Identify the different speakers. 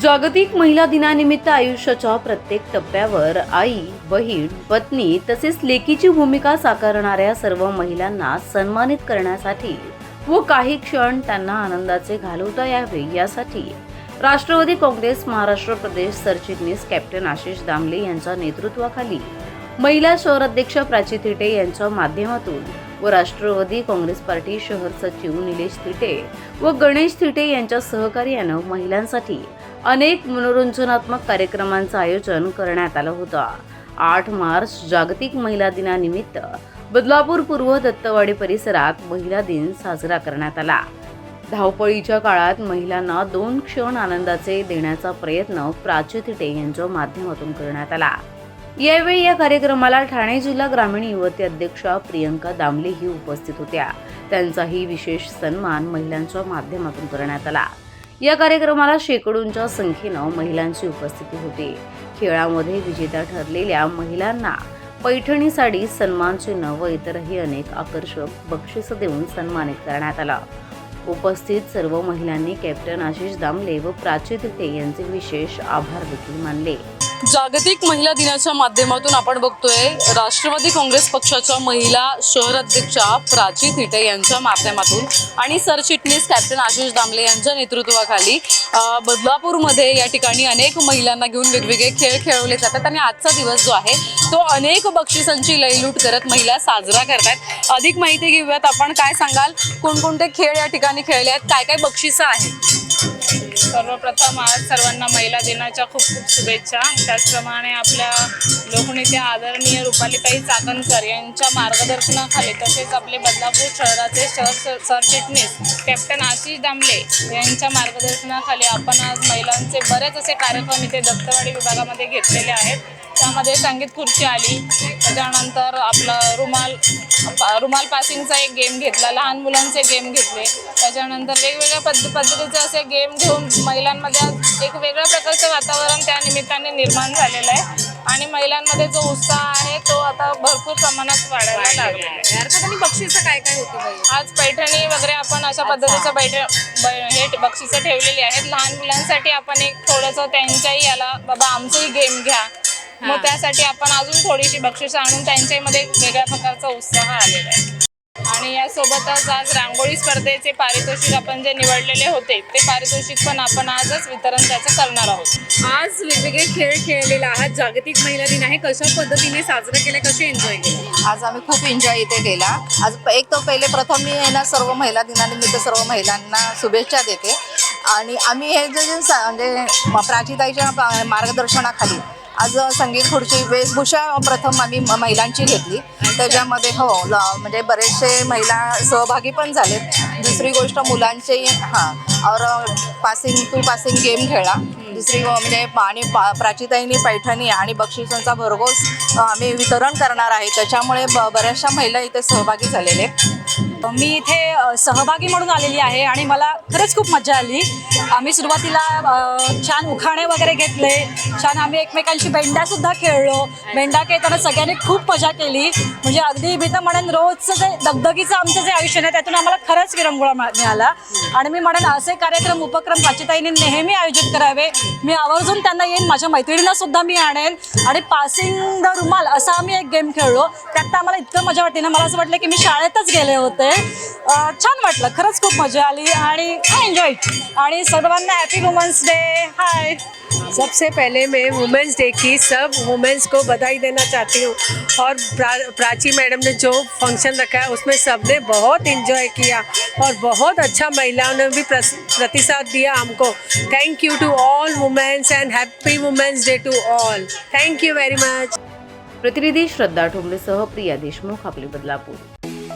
Speaker 1: जागतिक महिला दिनानिमित्त आयुष्याच्या प्रत्येक टप्प्यावर आई बहीण पत्नी तसेच लेकीची भूमिका साकारणाऱ्या सर्व महिलांना सन्मानित करण्यासाठी व काही क्षण त्यांना आनंदाचे घालवता यावे यासाठी राष्ट्रवादी काँग्रेस महाराष्ट्र प्रदेश सरचिटणीस कॅप्टन आशिष दामले यांच्या नेतृत्वाखाली महिला शहराध्यक्ष प्राची थिटे यांच्या माध्यमातून व राष्ट्रवादी काँग्रेस पार्टी शहर सचिव निलेश थिटे व गणेश थिटे यांच्या सहकार्यानं महिलांसाठी अनेक मनोरंजनात्मक कार्यक्रमांचं आयोजन करण्यात आलं होतं. आठ मार्च जागतिक महिला दिनानिमित्त बदलापूर पूर्व दत्तवाडी परिसरात महिला दिन साजरा करण्यात आला. धावपळीच्या काळात महिलांना दोन क्षण आनंदाचे देण्याचा प्रयत्न प्राची थिटे यांच्या माध्यमातून करण्यात आला. यावेळी या कार्यक्रमाला ठाणे जिल्हा ग्रामीण युवती अध्यक्षा प्रियंका दामलेही उपस्थित होत्या. त्यांचाही विशेष सन्मान महिलांच्या माध्यमातून करण्यात आला. या कार्यक्रमाला शेकडोंच्या संख्येनं महिलांची उपस्थिती होती. खेळामध्ये विजेत्या ठरलेल्या महिलांना पैठणी साडी सन्मान चिन्ह व इतरही अनेक आकर्षक बक्षिसं देऊन सन्मानित करण्यात आलं. उपस्थित सर्व महिलांनी कॅप्टन आशिष दामले व प्राची तिथे यांचे विशेष आभार देखील मानले.
Speaker 2: जागतिक महिला दिनाच्या माध्यमातून आपण बघतोय राष्ट्रवादी काँग्रेस पक्षाच्या महिला शहर अध्यक्षा प्राची थिटे यांच्या माध्यमातून आणि सरचिटणीस कॅप्टन आशिष दामले यांच्या नेतृत्वाखाली बदलापूरमध्ये या ठिकाणी अनेक महिलांना घेऊन वेगवेगळे खेळ खेळवले जातात आणि आजचा दिवस जो आहे तो अनेक बक्षिसांची लयलूट करत महिला साजरा करतात. अधिक माहिती घेऊयात आपण. काय सांगाल? कोणकोणते खेळ या ठिकाणी खेळले आहेत? काय काय बक्षिसं आहेत?
Speaker 3: सर्वप्रथम आज सर्वांना महिला दिनाच्या खूप खूप शुभेच्छा. त्याचप्रमाणे आपल्या लोकनेत्या आदरणीय रुपालीताई चाकणकर यांच्या मार्गदर्शनाखाली तसेच आपले बदलापूर शहराचे शहर सरचिटणीस कॅप्टन आशिष दामले यांच्या मार्गदर्शनाखाली आपण आज महिलांचे बरेच असे कार्यक्रम इथे दत्तवाडी विभागामध्ये घेतलेले आहेत. त्यामध्ये संगीत खुर्ची आली. त्याच्यानंतर आपलं रुमाल रुमाल पासिंगचा एक गेम घेतला. लहान मुलांचे गेम घेतले. त्याच्यानंतर वेगवेगळ्या पद्ध पद्धतीचे असे गेम घेऊन महिलांमध्ये एक वेगळ्या प्रकारचं वातावरण त्या निमित्ताने निर्माण झालेलं आहे. आणि महिलांमध्ये जो उत्साह आहे तो आता भरपूर प्रमाणात वाढायला लागलेला आहे.
Speaker 2: अर्थात आणि बक्षिसं काय काय होती
Speaker 3: आज पैठणी वगैरे आपण अशा पद्धतीचं बैठ हे बक्षिसं ठेवलेली आहेत. लहान मुलांसाठी आपण एक थोडंसं त्यांच्याही याला बाबा आमचंही गेम घ्या. मग त्यासाठी आपण अजून थोडीशी बक्षिसं आणून त्यांच्यामध्ये वेगळ्या प्रकारचा उत्साह आलेला आहे. आणि यासोबतच आज रांगोळी स्पर्धेचे पारितोषिक आपण जे निवडलेले होते ते पारितोषिक पण आपण आजच वितरण त्याचं करणार आहोत.
Speaker 2: आज वेगवेगळे खेळ खेळलेले आहात. जागतिक महिला दिन आहे. कशा पद्धतीने साजरा केले कसे एन्जॉय केले?
Speaker 4: आज आम्ही खूप एन्जॉय इथे केला. आज एक तर पहिले प्रथम मी ना सर्व महिला दिनानिमित्त सर्व महिलांना शुभेच्छा देते. आणि आम्ही हे जे म्हणजे प्राचीताईच्या मार्गदर्शनाखाली आज संगीत खुर्ची वेशभूषा प्रथम आम्ही म- महिलांची घेतली. त्याच्यामध्ये हो ल- म्हणजे बरेचसे महिला सहभागी पण झालेत. दुसरी गोष्ट मुलांचे हां और पासिंग टू पासिंग गेम खेळला दुसरी म्हणजे आणि पा प्राचीताईंनी पैठणी आणि बक्षिसांचा भरघोस आम्ही वितरण करणार आहे. त्याच्यामुळे ब बऱ्याचशा महिला इथे सहभागी झालेले आहेत.
Speaker 5: मी इथे सहभागी म्हणून आलेली आहे आणि मला खरंच खूप मजा आली. आम्ही सुरुवातीला छान उखाणे वगैरे घेतले. छान आम्ही एकमेकांशी बेंड्यासुद्धा खेळलो. बेंडा खेळताना सगळ्यांनी खूप मजा केली. म्हणजे अगदी मी तर म्हणेन रोजचं जे दगदगीचं आमचं जे आयुष्य आहे त्यातून आम्हाला खरंच विरंगुळा मिळाला. आणि मी म्हणेन असे कार्यक्रम उपक्रम प्राचिताईंनी नेहमी आयोजित करावे. मी आवर्जून त्यांना येईन माझ्या मैत्रिणींना सुद्धा मी आणेन. आणि पासिंग द रुमाल असा आम्ही एक गेम खेळलो. त्यात आम्हाला इतकं मजा वाटते ना मला असं वाटलं की मी शाळेतच गेले होते. अं, छान वाटलं. खरंच खूप मजा आली आणि एन्जॉय आणि सर्वांना हॅपी वुमन्स डे हाय
Speaker 6: सबसे पहले मैं वुमेंस डे की सब वुमेंस को बधाई देना चाहती हूँ। और प्रा, प्राची मैडम ने जो फंक्शन रखा है उसमें सबने बहुत इंजॉय किया। और बहुत अच्छा महिलाओं ने भी प्रतिसाद दिया हमको। Thank you to all women's and happy women's day to all thank you very much
Speaker 1: प्रतिनिधी श्रद्धा ठोंबरेसह प्रिया देशमुख आपले बदलापूर.